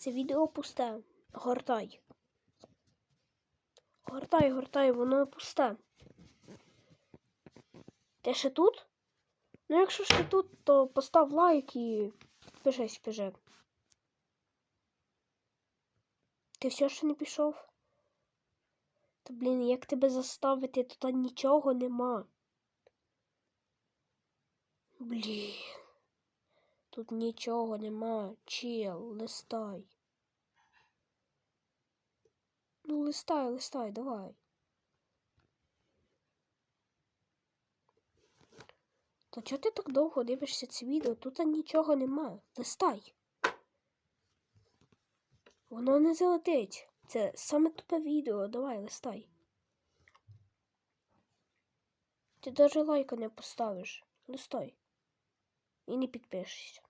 Це відео пусте. Гортай. Гортай, гортай, воно пусте. Ти ще тут? Ну, якщо ще тут, то постав лайк і пиши, пиши. Ти все ще не пішов? Та блін, як тебе заставити, тут нічого нема. Блін. Тут нічого нема. Чел, листай. Ну, листай, листай, давай. Та чого ти так довго дивишся це відео? Тут нічого нема. Листай. Воно не залетить. Це саме тупе відео. Давай, листай. Ти навіть лайка не поставиш. Листай. І не підпишешся.